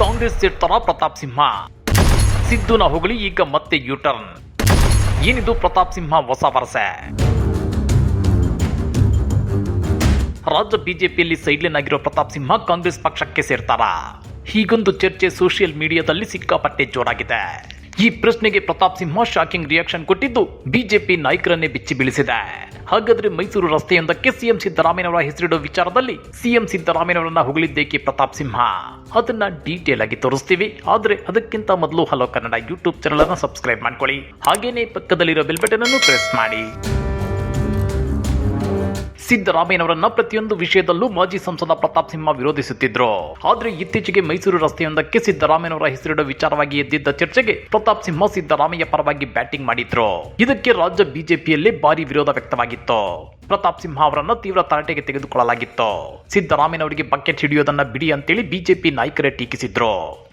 ಕಾಂಗ್ರೆಸ್ ಸೇರ್ತಾರ ಪ್ರತಾಪ್ ಸಿಂಹ. ಸಿದ್ದುನ ಹೊಗಳಿ ಈಗ ಮತ್ತೆ ಯೂಟರ್ನ್ ಏನಿದು ಪ್ರತಾಪ್ ಸಿಂಹ ಹೊಸ ವರ್ಷ ರಾಜ್ಯ ಬಿಜೆಪಿಯಲ್ಲಿ ಸೈಡ್ಲೈನ್ ಆಗಿರೋ ಪ್ರತಾಪ್ ಸಿಂಹ ಕಾಂಗ್ರೆಸ್ ಪಕ್ಷಕ್ಕೆ ಸೇರ್ತಾರ? ಹೀಗೊಂದು ಚರ್ಚೆ ಸೋಷಿಯಲ್ ಮೀಡಿಯಾದಲ್ಲಿ ಸಿಕ್ಕಾಪಟ್ಟೆ ಜೋರಾಗಿದೆ. ಈ ಪ್ರಶ್ನೆಗೆ ಪ್ರತಾಪ್ ಸಿಂಹ ಶಾಕಿಂಗ್ ರಿಯಾಕ್ಷನ್ ಕೊಟ್ಟಿದ್ದು ಬಿಜೆಪಿ ನಾಯಕರನ್ನೇ ಬಿಚ್ಚಿ ಬೀಳಿಸಿದೆ. ಹಾಗಾದ್ರೆ ಮೈಸೂರು ರಸ್ತೆಯೊಂದಕ್ಕೆ ಸಿಎಂ ಸಿದ್ದರಾಮಯ್ಯನವರ ಹೆಸರಿಡೋ ವಿಚಾರದಲ್ಲಿ ಸಿಎಂ ಸಿದ್ದರಾಮಯ್ಯನವರನ್ನ ಹೊಗಳಿದ್ದೇಕೆ ಪ್ರತಾಪ್ ಸಿಂಹ? ಅದನ್ನ ಡೀಟೇಲ್ ಆಗಿ ತೋರಿಸ್ತೀವಿ. ಆದ್ರೆ ಅದಕ್ಕಿಂತ ಮೊದಲು ಹಲೋ ಕನ್ನಡ ಯೂಟ್ಯೂಬ್ ಚಾನಲ್ ಅನ್ನು ಸಬ್ಸ್ಕ್ರೈಬ್ ಮಾಡ್ಕೊಳ್ಳಿ. ಹಾಗೇನೆ ಪಕ್ಕದಲ್ಲಿರೋ ಬೆಲ್ ಬಟನ್ ಅನ್ನು ಪ್ರೆಸ್ ಮಾಡಿ. ಸಿದ್ದರಾಮಯ್ಯನವರನ್ನ ಪ್ರತಿಯೊಂದು ವಿಷಯದಲ್ಲೂ ಮಾಜಿ ಸಂಸದ ಪ್ರತಾಪ್ ಸಿಂಹ ವಿರೋಧಿಸುತ್ತಿದ್ರು. ಆದ್ರೆ ಇತ್ತೀಚೆಗೆ ಮೈಸೂರು ರಸ್ತೆಯೊಂದಕ್ಕೆ ಸಿದ್ದರಾಮಯ್ಯನವರ ಹೆಸರಿಡುವ ವಿಚಾರವಾಗಿ ಎದ್ದಿದ್ದ ಚರ್ಚೆಗೆ ಪ್ರತಾಪ್ ಸಿಂಹ ಸಿದ್ದರಾಮಯ್ಯ ಪರವಾಗಿ ಬ್ಯಾಟಿಂಗ್ ಮಾಡಿದ್ರು. ಇದಕ್ಕೆ ರಾಜ್ಯ ಬಿಜೆಪಿಯಲ್ಲಿ ಭಾರಿ ವಿರೋಧ ವ್ಯಕ್ತವಾಗಿತ್ತು. ಪ್ರತಾಪ್ ಸಿಂಹ ಅವರನ್ನ ತೀವ್ರ ತರಾಟೆಗೆ ತೆಗೆದುಕೊಳ್ಳಲಾಗಿತ್ತು. ಸಿದ್ದರಾಮಯ್ಯನವರಿಗೆ ಬಕೆಟ್ ಹಿಡಿಯೋದನ್ನ ಬಿಡಿ ಅಂತೇಳಿ ಬಿಜೆಪಿ ನಾಯಕರೇ ಟೀಕಿಸಿದ್ರು.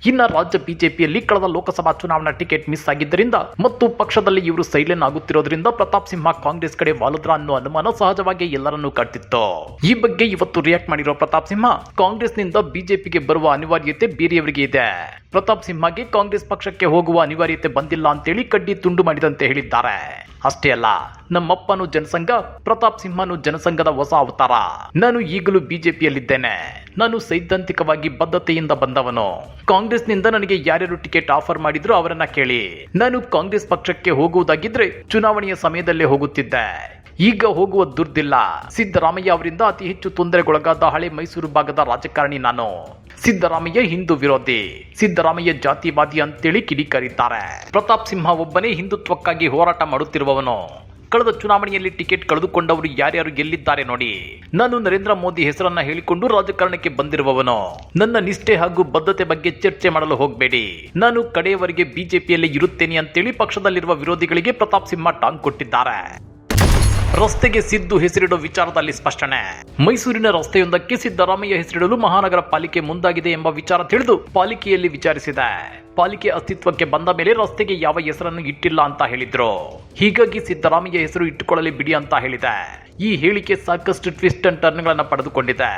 ಇನ್ನ ರಾಜ್ಯ ಬಿಜೆಪಿಯಲ್ಲಿ ಕಳೆದ ಲೋಕಸಭಾ ಚುನಾವಣಾ ಟಿಕೆಟ್ ಮಿಸ್ ಆಗಿದ್ದರಿಂದ ಮತ್ತು ಪಕ್ಷದಲ್ಲಿ ಇವರು ಸೈಲೆನ್ ಆಗುತ್ತಿರೋದ್ರಿಂದ ಪ್ರತಾಪ್ ಸಿಂಹ ಕಾಂಗ್ರೆಸ್ ಕಡೆ ವಾಲದ್ರ ಅನ್ನೋ ಅನುಮಾನ ಸಹಜವಾಗಿ ಎಲ್ಲರನ್ನೂ ಕಟ್ಟಿತ್ತು? ಈ ಬಗ್ಗೆ ಇವತ್ತು ರಿಯಾಕ್ಟ್ ಮಾಡಿರೋ ಪ್ರತಾಪ್ ಸಿಂಹ, ಕಾಂಗ್ರೆಸ್ನಿಂದ ಬಿಜೆಪಿಗೆ ಬರುವ ಅನಿವಾರ್ಯತೆ ಬೇರೆಯವರಿಗೆ ಇದೆ. ಪ್ರತಾಪ್ ಸಿಂಹಗೆ ಕಾಂಗ್ರೆಸ್ ಪಕ್ಷಕ್ಕೆ ಹೋಗುವ ಅನಿವಾರ್ಯತೆ ಬಂದಿಲ್ಲ ಅಂತೇಳಿ ಕಡ್ಡಿ ತುಂಡು ಮಾಡಿದಂತೆ ಹೇಳಿದ್ದಾರೆ. ಅಷ್ಟೇ ಅಲ್ಲ, ನಮ್ಮಪ್ಪನು ಜನಸಂಘ, ಪ್ರತಾಪ್ ಸಿಂಹನು ಜನಸಂಘದ ಹೊಸ ಅವತಾರ. ನಾನು ಈಗಲೂ ಬಿಜೆಪಿಯಲ್ಲಿದ್ದೇನೆ. ನಾನು ಸೈದ್ಧಾಂತಿಕವಾಗಿ ಬದ್ಧತೆಯಿಂದ ಬಂದವನು. ಕಾಂಗ್ರೆಸ್ನಿಂದ ನನಗೆ ಯಾರ್ಯಾರು ಟಿಕೆಟ್ ಆಫರ್ ಮಾಡಿದ್ರು ಅವರನ್ನ ಕೇಳಿ. ನಾನು ಕಾಂಗ್ರೆಸ್ ಪಕ್ಷಕ್ಕೆ ಹೋಗುವುದಾಗಿದ್ರೆ ಚುನಾವಣೆಯ ಸಮಯದಲ್ಲೇ ಹೋಗುತ್ತಿದ್ದೆ. ಈಗ ಹೋಗುವ ದುರ್ದಿಲ್ಲ. ಸಿದ್ದರಾಮಯ್ಯ ಅವರಿಂದ ಅತಿ ಹೆಚ್ಚು ತೊಂದರೆಗೊಳಗಾದ ಹಳೆ ಮೈಸೂರು ಭಾಗದ ರಾಜಕಾರಣಿ ನಾನು. ಸಿದ್ದರಾಮಯ್ಯ ಹಿಂದೂ ವಿರೋಧಿ. ಸಿದ್ದರಾಮಯ್ಯ ಜಾತಿವಾದಿ ಅಂತೇಳಿ ಕಿಡಿಕಾರಿದ್ದಾರೆ. ಪ್ರತಾಪ್ ಸಿಂಹ ಒಬ್ಬನೇ ಹಿಂದುತ್ವಕ್ಕಾಗಿ ಹೋರಾಟ ಮಾಡುತ್ತಿರುವವನು. ಕಳೆದ ಚುನಾವಣೆಯಲ್ಲಿ ಟಿಕೆಟ್ ಕಳೆದುಕೊಂಡವರು ಯಾರ್ಯಾರು ಗೆಲ್ಲಿದ್ದಾರೆ ನೋಡಿ. ನಾನು ನರೇಂದ್ರ ಮೋದಿ ಹೆಸರನ್ನ ಹೇಳಿಕೊಂಡು ರಾಜಕಾರಣಕ್ಕೆ ಬಂದಿರುವವನು. ನನ್ನ ನಿಷ್ಠೆ ಹಾಗೂ ಬದ್ಧತೆ ಬಗ್ಗೆ ಚರ್ಚೆ ಮಾಡಲು ಹೋಗಬೇಡಿ. ನಾನು ಕಡೆಯವರೆಗೆ ಬಿಜೆಪಿಯಲ್ಲಿ ಇರುತ್ತೇನೆ ಅಂತೇಳಿ ಪಕ್ಷದಲ್ಲಿರುವ ವಿರೋಧಿಗಳಿಗೆ ಪ್ರತಾಪ್ ಸಿಂಹ ಟಾಂಗ್ ಕೊಟ್ಟಿದ್ದಾರೆ. ರಸ್ತೆಗೆ ಸಿದ್ದು ಹೆಸರಿಡೋ ವಿಚಾರದಲ್ಲಿ ಸ್ಪಷ್ಟನೆ. ಮೈಸೂರಿನ ರಸ್ತೆಯೊಂದಕ್ಕೆ ಸಿದ್ದರಾಮಯ್ಯ ಹೆಸರಿಡಲು ಮಹಾನಗರ ಪಾಲಿಕೆ ಮುಂದಾಗಿದೆ ಎಂಬ ವಿಚಾರ ತಿಳಿದು ಪಾಲಿಕೆಯಲ್ಲಿ ವಿಚಾರಿಸಿದೆ. ಪಾಲಿಕೆ ಅಸ್ತಿತ್ವಕ್ಕೆ ಬಂದ ಮೇಲೆ ರಸ್ತೆಗೆ ಯಾವ ಹೆಸರನ್ನು ಇಟ್ಟಿಲ್ಲ ಅಂತ ಹೇಳಿದ್ರು. ಹೀಗಾಗಿ ಸಿದ್ದರಾಮಯ್ಯ ಹೆಸರು ಇಟ್ಟುಕೊಳ್ಳಲಿ ಬಿಡಿ ಅಂತ ಹೇಳಿದೆ. ಈ ಹೇಳಿಕೆ ಸಾಕಷ್ಟು ಟ್ವಿಸ್ಟ್ ಅಂಡ್ ಟರ್ನ್ಗಳನ್ನು ಪಡೆದುಕೊಂಡಿದೆ.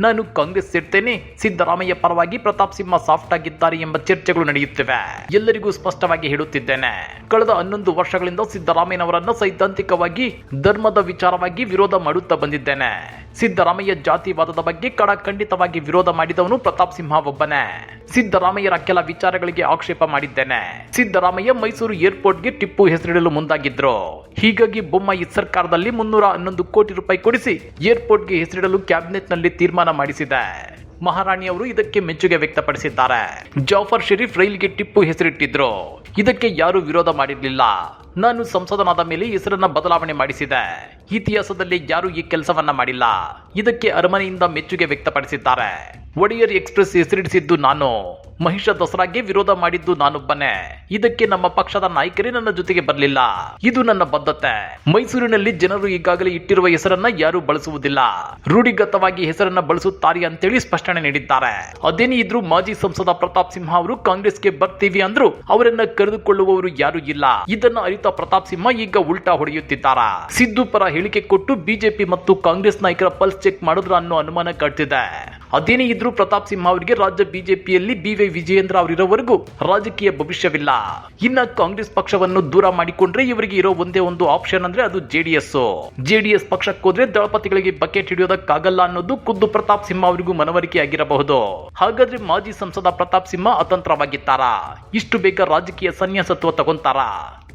ನಾನು ಕಾಂಗ್ರೆಸ್ ಸೇರ್ತೇನೆ, ಸಿದ್ದರಾಮಯ್ಯ ಪರವಾಗಿ ಪ್ರತಾಪ್ ಸಿಂಹ ಸಾಫ್ಟ್ ಆಗಿದ್ದಾರೆ ಎಂಬ ಚರ್ಚೆಗಳು ನಡೆಯುತ್ತಿವೆ. ಎಲ್ಲರಿಗೂ ಸ್ಪಷ್ಟವಾಗಿ ಹೇಳುತ್ತಿದ್ದೇನೆ. ಕಳೆದ ಹನ್ನೊಂದು ವರ್ಷಗಳಿಂದ ಸಿದ್ದರಾಮಯ್ಯನವರನ್ನ ಸೈದ್ಧಾಂತಿಕವಾಗಿ, ಧರ್ಮದ ವಿಚಾರವಾಗಿ ವಿರೋಧ ಮಾಡುತ್ತಾ ಬಂದಿದ್ದೇನೆ. ಸಿದ್ದರಾಮಯ್ಯ ಜಾತಿವಾದದ ಬಗ್ಗೆ ಕಡಖಂಡಿತವಾಗಿ ವಿರೋಧ ಮಾಡಿದವನು ಪ್ರತಾಪ್ ಸಿಂಹ ಒಬ್ಬನೇ. ಸಿದ್ದರಾಮಯ್ಯರ ಕೆಲ ವಿಚಾರಗಳಿಗೆ ಆಕ್ಷೇಪ ಮಾಡಿದ್ದೇನೆ. ಸಿದ್ದರಾಮಯ್ಯ ಮೈಸೂರು ಏರ್ಪೋರ್ಟ್ಗೆ ಟಿಪ್ಪು ಹೆಸರಿಡಲು ಮುಂದಾಗಿದ್ರು. ಹೀಗಾಗಿ ಬೊಮ್ಮಾಯಿ ಸರ್ಕಾರದಲ್ಲಿ ಮುನ್ನೂರ ಹನ್ನೊಂದು ಕೋಟಿ ರೂಪಾಯಿ ಕೊಡಿಸಿ ಏರ್ಪೋರ್ಟ್ಗೆ ಹೆಸರಿಡಲು ಕ್ಯಾಬಿನೆಟ್ನಲ್ಲಿ ತೀರ್ಮಾನ ಮಾಡಿಸಿದೆ. ಮಹಾರಾಣಿ ಅವರು ಇದಕ್ಕೆ ಮೆಚ್ಚುಗೆ ವ್ಯಕ್ತಪಡಿಸಿದ್ದಾರೆ. ಜಾಫರ್ ಶರೀಫ್ ರೈಲ್ಗೆ ಟಿಪ್ಪು ಹೆಸರಿಟ್ಟಿದ್ರು. ಇದಕ್ಕೆ ಯಾರು ವಿರೋಧ ಮಾಡಿರಲಿಲ್ಲ. ನಾನು ಸಂಸದನಾದ ಮೇಲೆ ಹೆಸರನ್ನ ಬದಲಾವಣೆ ಮಾಡಿಸಿದೆ. ಇತಿಹಾಸದಲ್ಲಿ ಯಾರು ಈ ಕೆಲಸವನ್ನ ಮಾಡಿಲ್ಲ. ಇದಕ್ಕೆ ಅರಮನೆಯಿಂದ ಮೆಚ್ಚುಗೆ ವ್ಯಕ್ತಪಡಿಸಿದ್ದಾರೆ. ಒಡೆಯರ್ ಎಕ್ಸ್ಪ್ರೆಸ್ ಹೆಸರಿಡಿಸಿದ್ದು ನಾನು. ಮಹಿಷ ದಸರಾಗೆ ವಿರೋಧ ಮಾಡಿದ್ದು ನಾನೊಬ್ಬನೇ. ಇದಕ್ಕೆ ನಮ್ಮ ಪಕ್ಷದ ನಾಯಕರೇ ನನ್ನ ಜೊತೆಗೆ ಬರಲಿಲ್ಲ. ಇದು ನನ್ನ ಬದ್ಧತೆ. ಮೈಸೂರಿನಲ್ಲಿ ಜನರು ಈಗಾಗಲೇ ಇಟ್ಟಿರುವ ಹೆಸರನ್ನ ಯಾರು ಬಳಸುವುದಿಲ್ಲ. ರೂಢಿಗತವಾಗಿ ಹೆಸರನ್ನ ಬಳಸುತ್ತಾರೆ ಅಂತೇಳಿ ಸ್ಪಷ್ಟನೆ ನೀಡಿದ್ದಾರೆ. ಅದೇನೇ ಇದ್ರು ಮಾಜಿ ಸಂಸದ ಪ್ರತಾಪ್ ಸಿಂಹ ಅವರು ಕಾಂಗ್ರೆಸ್ಗೆ ಬರ್ತೀವಿ ಅಂದ್ರು ಅವರನ್ನ ಕರೆದುಕೊಳ್ಳುವವರು ಯಾರು ಇಲ್ಲ. ಇದನ್ನ ಅರಿತ ಪ್ರತಾಪ್ ಸಿಂಹ ಈಗ ಉಲ್ಟಾ ಹೊಡೆಯುತ್ತಿದ್ದಾರೆ? ಸಿದ್ದು ಪರ ಹೇಳಿಕೆ ಕೊಟ್ಟು ಬಿಜೆಪಿ ಮತ್ತು ಕಾಂಗ್ರೆಸ್ ನಾಯಕರ ಪಲ್ಸ್ ಚೆಕ್ ಮಾಡಿದ್ರ ಅನ್ನೋ ಅನುಮಾನ ಕಾಡ್ತಿದೆ. ಅದೇನೇ ಇದ್ರೂ ಪ್ರತಾಪ್ ಸಿಂಹ ಅವರಿಗೆ ರಾಜ್ಯ ಬಿಜೆಪಿಯಲ್ಲಿ ಬಿ ವೈ ವಿಜಯೇಂದ್ರ ಅವರಿರೋವರೆಗೂ ರಾಜಕೀಯ ಭವಿಷ್ಯವಿಲ್ಲ. ಇನ್ನ ಕಾಂಗ್ರೆಸ್ ಪಕ್ಷವನ್ನು ದೂರ ಮಾಡಿಕೊಂಡ್ರೆ ಇವರಿಗೆ ಇರೋ ಒಂದೇ ಒಂದು ಆಪ್ಷನ್ ಅಂದ್ರೆ ಅದು ಜೆಡಿಎಸ್ ಜೆಡಿಎಸ್ ಪಕ್ಷಕ್ಕೆ ಹೋದ್ರೆ ದಳಪತಿಗಳಿಗೆ ಬಕೆಟ್ ಹಿಡಿಯೋದಕ್ಕಾಗಲ್ಲ ಅನ್ನೋದು ಖುದ್ದು ಪ್ರತಾಪ್ ಸಿಂಹ ಅವರಿಗೂ ಮನವರಿಕೆ ಆಗಿರಬಹುದು ಹಾಗಾದ್ರೆ ಮಾಜಿ ಸಂಸದ ಪ್ರತಾಪ್ ಸಿಂಹ ಅತಂತ್ರವಾಗಿದ್ದಾರಾ ಇಷ್ಟು ಬೇಗ ರಾಜಕೀಯ ಸನ್ಯಾಸತ್ವ ತಗೊಂತಾರಾ?